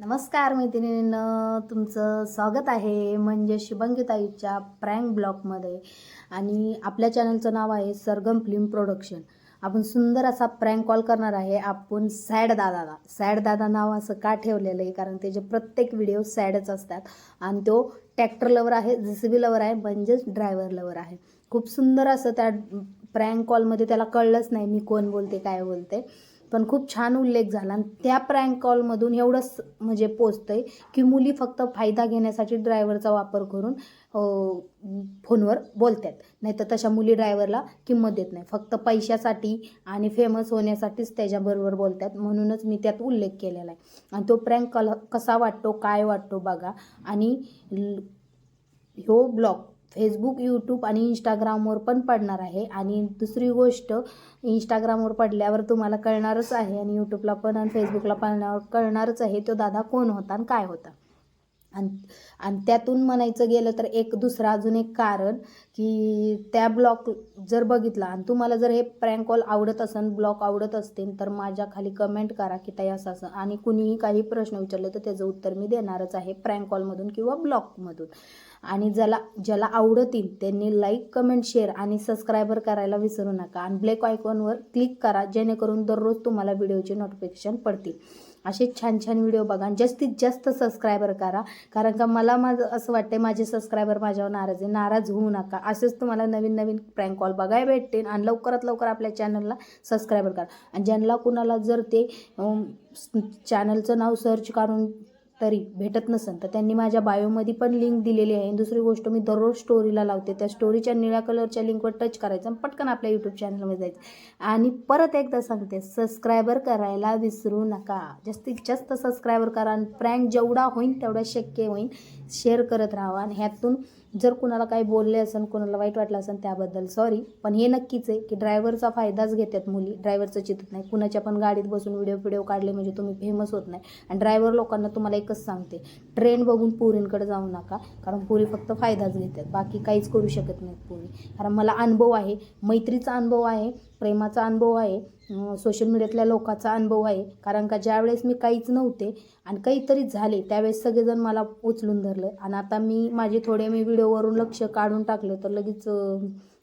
नमस्कार मैत्रिणीनं तुमचं स्वागत आहे म्हणजे शुभंगीताईच्या प्रँक ब्लॉकमध्ये आणि आपल्या चॅनलचं नाव आहे सरगम फिल्म प्रोडक्शन आपण सुंदर असा प्रँक कॉल करणार आहे आपण सॅड दादाला. सॅड दादा नाव असं का ठेवलेलं आहे? कारण त्याचे प्रत्येक व्हिडिओ सॅडच असतात. आणि तो ट्रॅक्टर लवर आहे जे सी बी लवर आहे म्हणजेच ड्रायव्हर लवर आहे. खूप सुंदर असं त्या प्रँक कॉलमध्ये त्याला कळलंच नाही मी कोण बोलते काय बोलते. पण खूप छान उल्लेख झाला. आणि त्या प्रँक कॉलमधून एवढंच म्हणजे पोचतंय की मुली फक्त फायदा घेण्यासाठी ड्रायव्हरचा वापर करून फोनवर बोलतात. नाही तर तशा मुली ड्रायव्हरला किंमत देत नाही. फक्त पैशासाठी आणि फेमस होण्यासाठीच त्याच्याबरोबर बोलतात. म्हणूनच मी त्यात उल्लेख केलेला आहे. आणि तो प्रँक कल कसा वाटतो काय वाटतो बघा. आणि हो ह्यो ब्लॉग फेसबुक यूट्यूब आणि इंस्टाग्रामवर पण पडणार आहे. आणि दुसरी गोष्ट इंस्टाग्रामवर पडल्यावर तुम्हाला कळणारच आहे आणि यूट्यूबला पण आणि फेसबुकला पडल्यावर कळणारच आहे तो दादा कोण होता आणि काय होता. आणि आणि त्यातून म्हणायचं गेलं तर एक दुसरं अजून एक कारण की त्या ब्लॉक जर बघितला आणि तुम्हाला जर हे प्रँक कॉल आवडत असेल ब्लॉक आवडत असतील तर माझ्या खाली कमेंट करा की ताई असं असं. आणि कुणीही काही प्रश्न विचारले तर त्याचं उत्तर मी देणारच आहे प्रँक कॉलमधून किंवा ब्लॉगमधून आणि ज्याला ज्याला आवडतील त्यांनी लाईक कमेंट शेअर आणि सबस्क्रायबर करायला विसरू नका. आणि ब्लॅक आयकॉनवर क्लिक करा जेणेकरून दररोज तुम्हाला व्हिडिओचे नोटिफिकेशन पडतील. असे छान छान व्हिडिओ बघा. आणि जास्तीत जास्त सबस्क्रायबर करा. कारण का मला माझं असं वाटते माझे सबस्क्रायबर माझ्यावर नाराज आहे. नाराज होऊ नका. असेच तुम्हाला नवीन नवीन प्रँक कॉल बघायला भेटतील. आणि लवकरात लवकर आपल्या चॅनलला सबस्क्रायबर करा. आणि ज्यांना कुणाला जर ते चॅनलचं नाव सर्च करून तरी भेटत नसेल तर त्यांनी माझ्या बायोमध्ये पण लिंक दिलेली आहे. दुसरी गोष्ट मी दररोज स्टोरीला लावते. त्या स्टोरीच्या निळ्या कलरच्या लिंकवर टच करायचं आणि पटकन आपल्या यूट्यूब चॅनलमध्ये जायचं. आणि परत एकदा सांगते सबस्क्रायबर करायला विसरू नका. जास्तीत जास्त सबस्क्रायबर करा आणि प्रँक जेवढा होईल तेवढा शक्य होईल शेअर करत राहा आणि ह्यातून जर कुणाला काही बोलले असेल कुणाला वाईट वाटलं असेल त्याबद्दल सॉरी पण हे नक्कीच आहे की ड्रायव्हरचा फायदाच घेतात मुली. ड्रायव्हरचं चितत नाही. कुणाच्या पण गाडीत बसून व्हिडिओ व्हिडिओ काढले म्हणजे तुम्ही फेमस होत नाही. आणि ड्रायव्हर लोकांना तुम्हाला एकच सांगते ट्रेन बघून पुरींकडे जाऊ नका. कारण पुरी फक्त फायदाच घेतात. बाकी काहीच करू शकत नाहीत पुरी. कारण मला अनुभव आहे. मैत्रीचा अनुभव आहे. प्रेमाचा अनुभव आहे सोशल मीडियातल्या लोकांचा अनुभव आहे. कारण का ज्यावेळेस मी काहीच नव्हते आणि काहीतरी झाले त्यावेळेस सगळेजण मला उचलून धरलं. आणि आता मी माझे थोडे मी व्हिडिओवरून लक्ष काढून टाकलं तर लगेच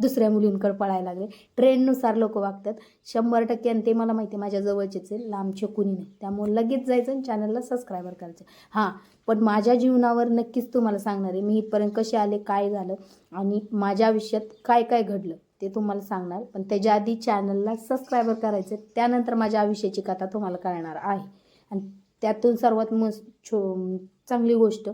दुसऱ्या मुलींकडे पळायला लागले. ट्रेंडनुसार लोक वागतात. शंभर टक्के आणि ते मला माहिती आहे माझ्या जवळचेच आहे लांबचे कुणी नाही. त्यामुळे लगेच जायचं आणि चॅनलला सबस्क्रायबर करायचं. हां पण माझ्या जीवनावर नक्कीच तुम्हाला सांगणार आहे मी इथपर्यंत कसे आले काय झालं आणि माझ्या आयुष्यात काय काय घडलं. ते तुम्हाला सांगणार. पण त्याच्या आधी चॅनलला सबस्क्रायबर करायचं. त्यानंतर माझ्या आयुष्याची कथा तुम्हाला कळणार आहे. आणि त्यातून सर्वात मस्त छो चांगली गोष्ट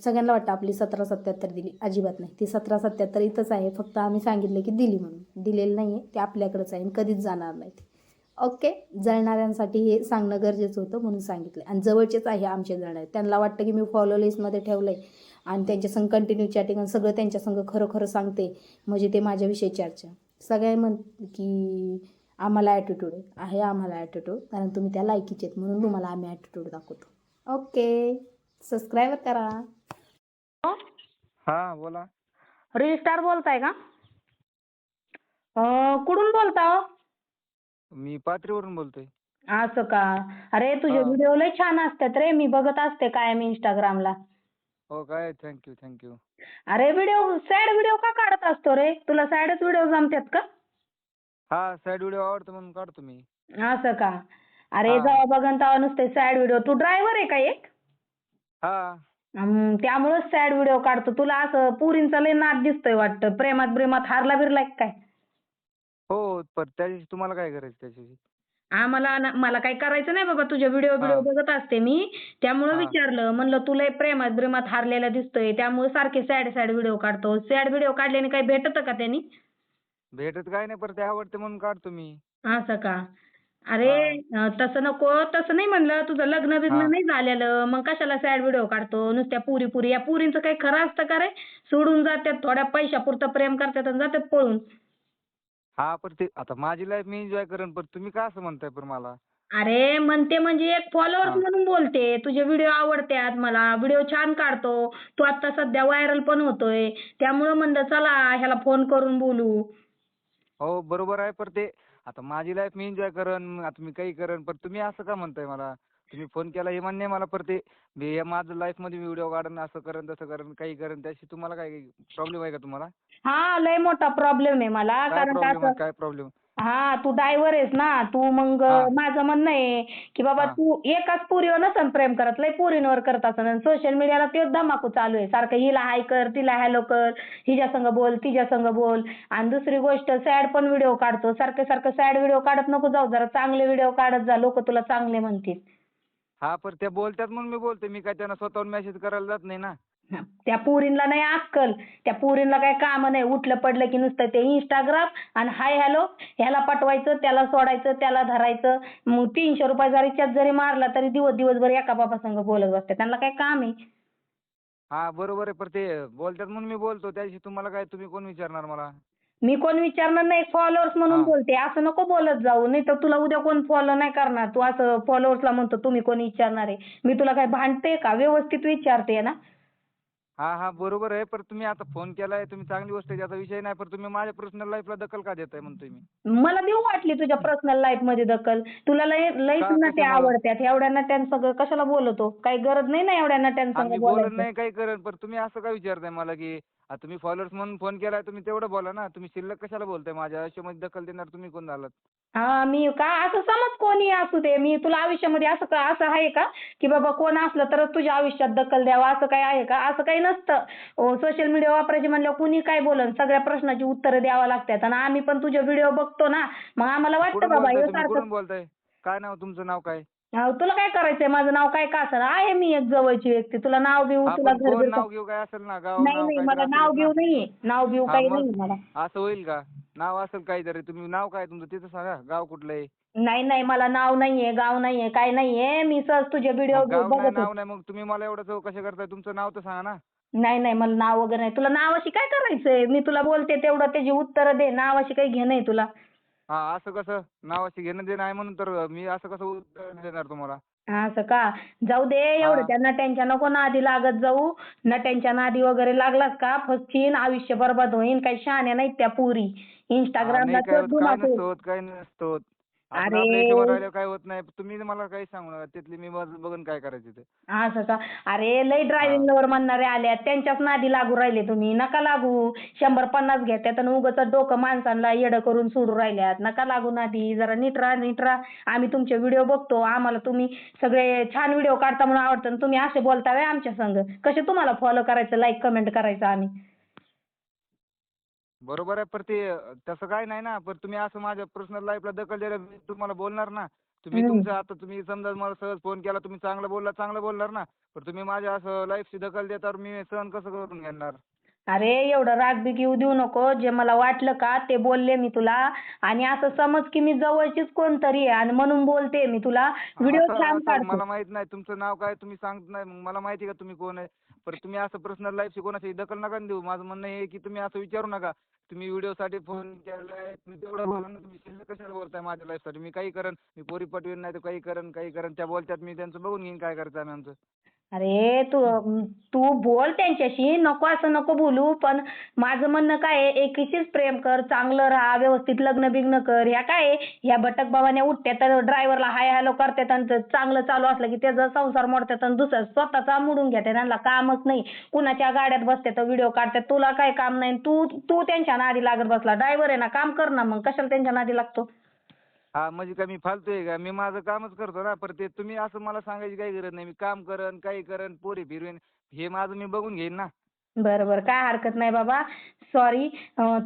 सगळ्यांना वाटतं आपली सतरा सत्याहत्तर दिली. अजिबात नाही. ती सतरा सत्याहत्तर इथंच आहे. फक्त आम्ही सांगितलं की दिली म्हणून. दिलेलं नाही आहे ते आपल्याकडंच आहे आणि कधीच जाणार नाही ते ओके? जळणाऱ्यांसाठी हे सांगणं गरजेचं होतं म्हणून सांगितलं आणि जवळचेच आहे आमचे जळणारे. त्यांना वाटतं की मी फॉलो लिस्टमध्ये ठेवलं आहे आणि त्यांच्या संग कंटिन्यू चॅटिंग आणि सगळं त्यांच्या संग खरं खरं सांगते. म्हणजे ते माझ्याविषयी चर्चा. सगळे म्हण की आम्हाला ॲटिट्यूड आहे आम्हाला ॲटिट्यूड कारण तुम्ही त्या लायकीचे आहेत म्हणून तुम्हाला आम्ही ॲटिट्यूड दाखवतो. ओके सबस्क्राईबर करा. हा बोला. रजिस्ट्रार बोलताय का? अं, कुठून बोलता हो? मी पाथरीवरून बोलतोय. असं का? अरे तुझे हा. व्हिडिओ लय छान असतात रे. मी बघत असते कायम इंस्टाग्रामला हो काय थँक्यू थँक्यू अरे व्हिडिओ सॅड व्हिडिओ का काढत असतो रे? तुला सॅडच व्हिडिओ जमतात का? हा साईड व्हिडिओ आवडतो म्हणून काढतो मी. असं का? अरे हा. जेव्हा बघन तेव्हा नुसते सॅड व्हिडिओ तू ड्रायव्हर आहे का एक? हा. त्यामुळंच सॅड व्हिडिओ काढतो. तुला असं पुरींचा लय नाद दिसतोय वाटतं. प्रेमात प्रेमात हारला बिरलाय का काय? हो पण त्याच्याशी तुम्हाला काय करायचं त्याच्याशी? आम्हाला ना- मला काही करायचं नाही बाबा तुझे व्हिडिओ व्हिडिओ हा. बघत असते मी. त्यामुळे हा. विचारलं म्हणलं तुला प्रेमात प्रेमात हारलेला दिसतोय. त्यामुळे सारखे सॅड सॅड व्हिडिओ काढतो. सॅड व्हिडिओ काढल्याने काही भेटतं का त्यांनी? भेटत काय नाही पण ते आवडते म्हणून काढतो मी. असं का? अरे अं, तसं नको तसं नाही म्हणलं. तुझं लग्न बिग्न. नाही झालेलं. मग कशाला सॅड व्हिडिओ काढतो? नुसत्या पुरी पुरी. या पुरींचं काही खरं असतं का रे? सोडून जातात थोड्या पैशापुरतं प्रेम करतात आणि जातात पळून. हा पण ते आता माझी लाईफ मी एन्जॉय करेन पण तुम्ही का असं म्हणताय पण मला? अरे म्हणते म्हणजे एक फॉलोअर्स हा. म्हणून बोलते. तुझे व्हिडिओ आवडतात मला. व्हिडिओ छान काढतो. तू आता सध्या व्हायरल पण होतोय. त्यामुळं म्हणलं चला ह्याला फोन करून बोलू. हो बरोबर आहे पण ते आता माझी लाईफ मी एन्जॉय करेन आता मी काही करेन पण तुम्ही असं का म्हणताय मला? तुम्ही फोन केला हे मान्य आहे मला पर ते मी हे माझं लाईफमध्ये व्हिडिओ काढन असं करण तसं करण काही करण त्याशी तुम्हाला काय प्रॉब्लेम आहे का तुम्हाला? हा लय मोठा प्रॉब्लेम आहे मला काय कारण का प्रॉब्लेम असं काय प्रॉब्लेम हा तू ड्रायव्हर आहेस ना तू मग हा. माझं म्हणणं आहे की बाबा हा. तू एकाच पोरीवर नसन प्रेम करत लय पोरींवर करत असन सोशल मीडियाला तेच धमाकू चालू आहे. सारखं हिला हाय कर तिला हॅलो कर हिच्या संग बोल तिच्या संग बोल. आणि दुसरी गोष्ट सॅड पण व्हिडिओ काढतो. सारखं सारखं सॅड व्हिडिओ काढत नको जाऊ जरा चांगले व्हिडिओ काढत जा लोक तुला चांगले म्हणतील. हा पण त्या बोलतात म्हणून मी बोलते मी काय त्यांना स्वतःहून मेसेज करायला जात नाही ना. त्या पोरींला नाही अक्कल. त्या पोरींला काय काम नाही. उठलं पडलं की नुसतं ते इंस्टाग्राम आणि हाय हॅलो ह्याला पटवायचं त्याला सोडायचं त्याला धरायचं. मग तीनशे रुपयाचा रिचार्ज जरी मारला तरी दिवस दिवसभर एका बाबा संग बोलत बसते. त्यांना काय काम आहे? हा बरोबर आहे. पर ते बोलतात म्हणून मी बोलतो. त्याशी तुम्हाला काय तुम्ही कोण विचारणार मला? मी कोण विचारणार नाही. फॉलोअर्स म्हणून हा. बोलते. असं नको बोलत जाऊ. नाही तर तुला उद्या कोण फॉलो नाही करणार. तू असं फॉलोअर्सला म्हणतो तुम्ही कोण विचारणार आहे? मी तुला काय भांडते का? व्यवस्थित विचारते ना. हा हा बरोबर आहे. पण तुम्ही आता फोन केलाय तुम्ही चांगली गोष्ट आहे. त्याचा विषय नाही पण तुम्ही माझ्या पर्सनल लाईफला दखल का देताय म्हणतोय मी? मला देऊ वाटली तुझ्या पर्सनल लाईफमध्ये दखल. तुला लय लईच का नटे कशामुळं? आवडतात एवढ्या नट्यांसंग कशाला बोलतो? काही गरज नाही ना एवढ्या नट्यांसंग आम्ही बोलत बोलायचं? नाही काही करत पण तुम्ही असं काय विचारताय मला की आता तुम्ही फॉलोअर्स म्हणून फोन केलाय तुम्ही तेवढं बोला ना. तुम्ही शिल्लक कशाला बोलताय? माझ्या आयुष्यामध्ये दखल देणार तुम्ही कोण झालात? हा मी का? असं समज कोणी असू दे. मी तुला आयुष्यामध्ये असं का असं आहे का? की बाबा कोण असलं तरच तुझ्या आयुष्यात दखल द्यावा असं काही आहे का? असं काही नसतं. सोशल मीडिया वापरायचे म्हणल्यावर कुणी काय बोलन? सगळ्या प्रश्नाची उत्तरं द्यावा लागतात. आणि आम्ही पण तुझे व्हिडिओ बघतो ना. मग आम्हाला वाटतं कुठून बाबा बोलताय हे तुम्ही? सारखं कुठून बोलताय? काय नाव? तुमचं नाव काय? अहो, तुला काय करायचंय? माझं नाव काय का असं आहे मी एक जवळची व्यक्ती. तुला नाव बिव हा, तुला घर कोण बिर नाव घेऊ काय असेल ना? गाव नाही नाव नाही काहीतरी मला नाव बिव ना. नाहीये. नाव बिव हा, काही मग? नाही मला. असं होईल का? नाव असेल काहीतरी. तुम्ही नाव काय तुमचं? तिथं सांगा. गाव कुठलं आहे? नाही नाही मला नाव नाहीये गाव नाहीये काय नाहीये. मी सहज तुझे व्हिडिओ मग गाव नाही बघत नाव होते. नाही मग तुम्ही मला एवढं चौकशी करताय. तुमचं नाव तर सांगा ना. नाही नाही मला नाव वगैरे नाही. तुला नावाशी काय करायचंय? मी तुला बोलते तेवढं त्याची उत्तरं दे. नावाशी काही घेणं आहे तुला. हा असं कसं नावाशी घेणं देणं आहे म्हणून तर मी असं कसं उत्तर देणार तुम्हाला असं का जाऊ दे एवढं. त्या नट्यांच्या नको नादी लागत जाऊ नट्यांच्या नादी वगैरे लागलास का फसशील आयुष्य बरबाद होईन काही शहाण्या नाहीत त्या पुरी हा, इंस्टाग्रामला नाही काय तर होत धुमाकूळ. काय नसतं होत काय नसतं होत आपण अरे. आपल्या हिशोबाने राहिल्यावर काय होत नाही. तुम्ही मला काही सांगू नका. तिथली मी बघ- बघून काय करायचं ते. असं का अरे लय ड्रायव्हिंग वर म्हणणारे आल्यात. त्यांच्याच नादी लागू राहिले तुम्ही. नका लागू. शंभर पन्नास घेत्यात आणि उगाच डोकं माणसांना येडं करून सोडून राहिल्यात. नका लागू नादी. जरा नीट राहा नीट राहा. आम्ही तुमचे व्हिडिओ बघतो. आम्हाला तुम्ही सगळे छान व्हिडिओ काढता म्हणून आवडतं आणि तुम्ही असे बोलता व्हय आमच्या संग. कसे तुम्हाला फॉलो करायचं लाईक कमेंट करायचं आम्ही? बरोबर आहे पण ते तसं काय नाही ना. पण तुम्ही असं माझ्या पर्सनल लाईफला दखल द्यायला मी तुम्हाला बोलणार ना. तुम्ही. तुमचं आता तुम्ही समजा मला सहज फोन केला तुम्ही चांगलं बोलला चांगलं बोलणार ना. पण तुम्ही माझ्या असं लाईफची दखल देतावर मी सहन कसं करून घेणार? अरे एवढं राग बिग येऊ देऊ नको. जे मला वाटलं का ते बोलले मी तुला. आणि असं समज की मी जवळचीच कोणतरी आहे आणि म्हणून बोलते मी तुला. व्हिडिओ असं- छान असं काढतो. मला माहीत नाही. तुमचं नाव काय? तुम्ही सांगत नाही. मग मला माहिती का तुम्ही कोण आहे? पण तुम्ही असं पर्सनल लाईफची कोणाची दखल नका ना देऊ. माझं म्हणणं आहे की तुम्ही असं विचारू नका. तुम्ही व्हिडिओ साठी फोन केलाय तुम्ही तेवढं बोला ना तुम्ही शिल्लक कशाला बोलताय माझ्या लाईफसाठी? मी काही करेन मी पोरी पटवीन नाही तर काही करेन काही करेन. त्या बोलतात मी त्यांचं बघून घेईन काय करायचं आम्ही आमचं. अरे तू तू बोल त्यांच्याशी. नको असं नको बोलू पण माझं म्हणणं काय आहे एकीशीच प्रेम कर चांगलं राहा व्यवस्थित लग्न बिग्न कर. ह्या काय आहे, ह्या भटक बाबाने उठत्यात तर ड्रायव्हरला हाय हॅलो करतात आणि चांगलं चालू असलं की त्याचा संसार मोडतात आणि दुसरं स्वतःचा मोडून घेतात त्यांना कामच नाही. कुणाच्या गाड्यात बसतात व्हिडिओ काढतात तुला काय काम नाही. तू तू त्यांच्या नादी लागत बसला. ड्रायव्हर आहे ना काम कर ना मग. कशाला त्यांच्या नादी लागतो? हा म्हणजे काय मी फालतू आहे का? मी माझं कामच करतो ना पण ते तुम्ही असं मला सांगायची काही गरज नाही. मी काम करेन काही करेन पोरी फिरवेन हे माझं मी बघून घेईन ना. बरं बरं. काय हरकत नाही बाबा. सॉरी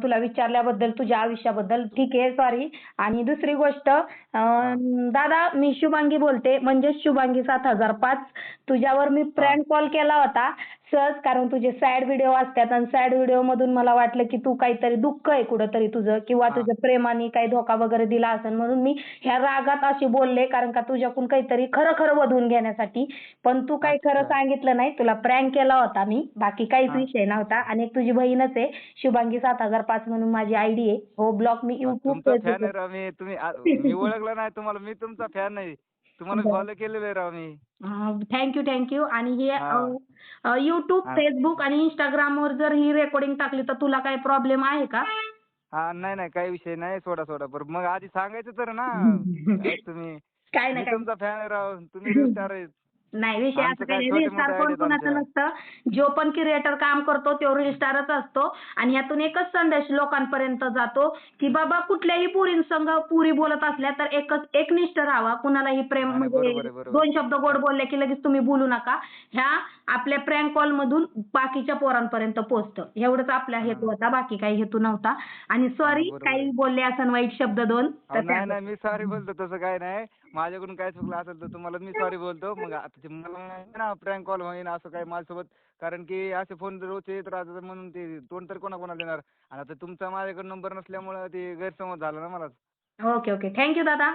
तुला विचारल्याबद्दल तुझ्या आयुष्याबद्दल. ठीक आहे सॉरी आणि दुसरी गोष्ट अं, दादा मी शुभांगी बोलते. म्हणजे शुभांगी सात हजार पाच. तुझ्यावर मी प्रँक कॉल केला होता. सहज कारण तुझे सॅड व्हिडिओ असतात आणि सॅड व्हिडिओ मधून मला वाटलं की तू काहीतरी दुःख आहे कुठंतरी तुझं किंवा. तुझ्या प्रेमाने काही धोका वगैरे दिला असेल. म्हणून मी ह्या रागात अशी बोलले कारण का तुझ्याकडून काहीतरी खरं खरं वधून घेण्यासाठी. पण तू काही खरं. सांगितलं नाही. तुला प्रँक केला होता मी. बाकी काहीच. विषय नव्हता. आणि एक तुझी बहीणच आहे शुभांगी सात हजार पाच म्हणून माझी आयडी आहे. हो ब्लॉक मी युट्यूब तुमचा फॅन आहे राव मी तुम्ही मी ओळखलं नाही तुम्हाला. मी तुमचा फॅन नाही. तुम्हाला. फॉलो केलेलं आहे राव मी. थँक्यू थँक्यू आणि हे. युट्यूब. फेसबुक आणि इंस्टाग्राम वर जर ही रेकॉर्डिंग टाकली तर तुला काही प्रॉब्लेम आहे का? हा नाही नाही काही विषय नाही. सोडा सोडा. बरं मग आधी सांगायचं तर ना. तुम्ही काय मी ना काय तुमचा फॅन राव. तुम्ही स्टार नाही विषय असं काही छोटे रील स्टार कोण कोणाचं. नसतं. जो पण क्रिएटर काम करतो तो रील स्टारच असतो. आणि ह्यातून एकच संदेश लोकांपर्यंत जातो की बाबा कुठल्याही पुरींसंग पुरी बोलत असल्या तर एकच एकनिष्ठ राहावा. कुणालाही प्रेम नाही, म्हणजे बरोबर आहे, बरोबर. दोन शब्द गोड बोलले की लगेच तुम्ही बोलू नका. ह्या आपल्या प्रँक कॉल मधून बाकीच्या पोरांपर्यंत पोहोचतं. एवढंच आपला हेतू होता बाकी काही हेतू नव्हता. आणि सॉरी बरोबर काही. बोलले असं वाईट शब्द दोन अहो, तर नाही नाही मी सॉरी बोलतो तसं काय नाही. माझ्याकडून काय चुकलं असेल तर तुम्हाला मी सॉरी बोलतो. मग आता ते मला माहिती ना प्रँक कॉल होईन असं काय माझ्यासोबत. कारण की असे फोन रोज येत राहतात म्हणून ते तोंड तर कोणा कोणाला देणार? आणि आता तुमचा माझ्याकडे नंबर नसल्यामुळं ते गैरसमज झाला ना मला ओके ओके थँक्यू दादा.